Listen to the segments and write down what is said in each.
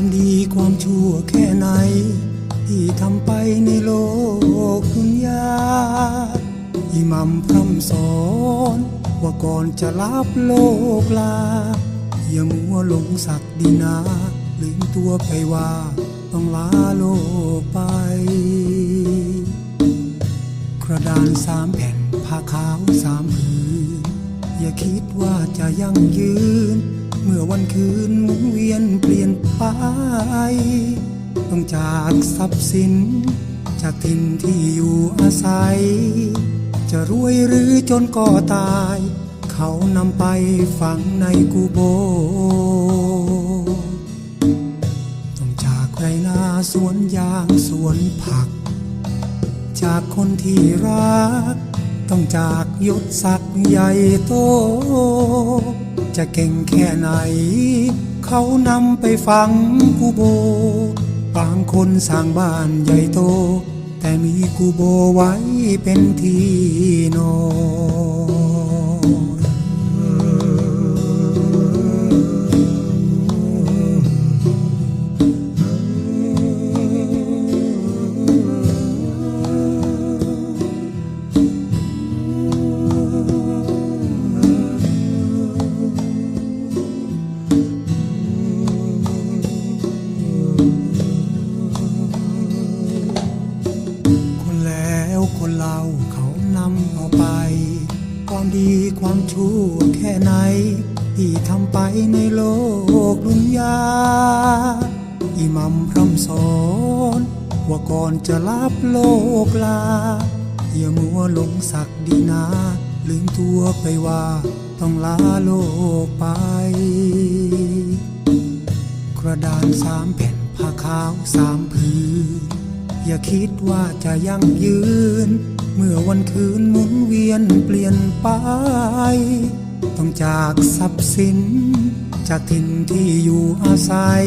ความดีความชั่วแค่ไหน ที่ทำไปในโลกดุนยาอิมัมพร่ำสอน ว่าก่อนจะรับโลกลา อย่ามัวหลงสักดีนา ลืมตัวไปว่า ต้องลาโลกไป กระดานสามแผ่นผ้าขาวสามผืนอย่าคิดว่าจะยั่งยืน เมื่อวันคืนหมุนเวียนเปลี่ยนไป ต้องจากทรัพย์สิน จากถิ่นที่อยู่อาศัย จะรวยหรือจนก็ตาย เขานำไปฝังในกูโบ ต้องจากไรนาสวนยางสวนผัก จากคนที่รัก ต้องจากยศศักดิ์ใหญ่โต จะเก่งแค่ไหน เขานำไปฝังกูโบบางคนสร้างบ้านใหญ่โต แต่มีกูโบไว้เป็นที่นอนคน คนเราเขานำเอาไป ความดีความชั่วแค่ไหน ที่ทำไปในโลกดุนยา อิมัมพร่ำสอน ว่าก่อนจะรับโลกลา อย่ามัวหลงสักดีนาลืมตัวไปว่าต้องลาโลกไป กระดานสามแผ่นผ้าขาวสามผืน อย่าคิดว่าจะยั่งยืน เมื่อวันคืนหมุนเวียนเปลี่ยนไป ต้องจากทรัพย์สิน จากถิ่นที่อยู่อาศัย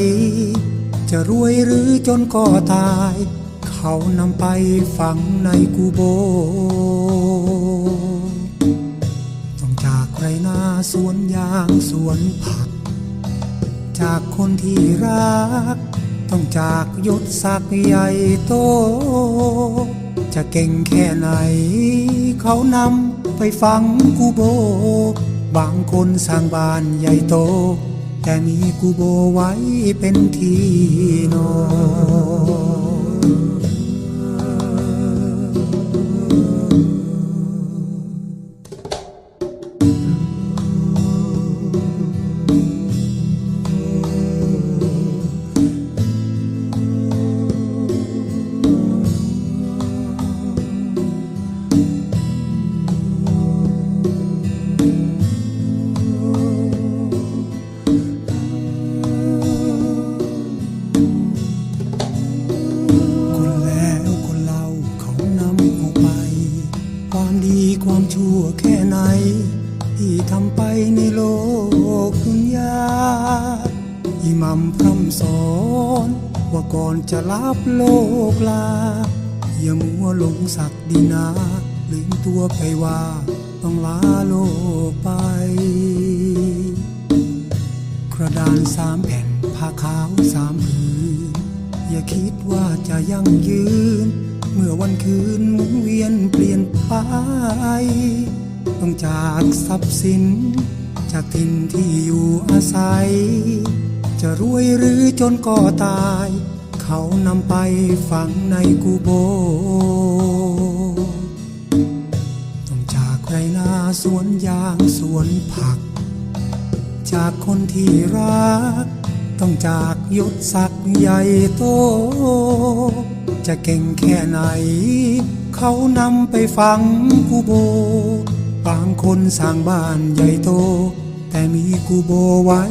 จะรวยหรือจนก็ตาย เขานำไปฝังในกูโบ ต้องจากไรนาสวนยางสวนผัก จากคนที่รัก ต้องจากยศศักดิ์ใหญ่โต จะเก่งแค่ไหน เขานำไปฝังกูโบ บางคนสร้างบ้านใหญ่โต แต่มีกูโบไว้เป็นที่นอนคน แค่ไหน ที่ทำไปในโลกดุนยาอิมัมพร่ำสอน ว่าก่อนจะรับโลกลา อย่ามัวหลงสักดีนา ลืมตัวไปว่า ต้องลาโลกไป กระดานสามแผ่นผ้าขาวสามผืน อย่าคิดว่าจะยั่งยืน เมื่อวันคืนหมุนเวียนเปลี่ยนไป ต้องจากทรัพย์สิน จากถิ่นที่อยู่อาศัย จะรวยหรือจนก็ตาย เขานำไปฝังในกูโบ ต้องจากไรนาสวนยางสวนผัก จากคนที่รัก ต้องจากยศศักดิ์ใหญ่โต จะเก่งแค่ไหน เขานำไปฝังกูโบ บางคนสร้างบ้านใหญ่โต แต่มีกูโบไว้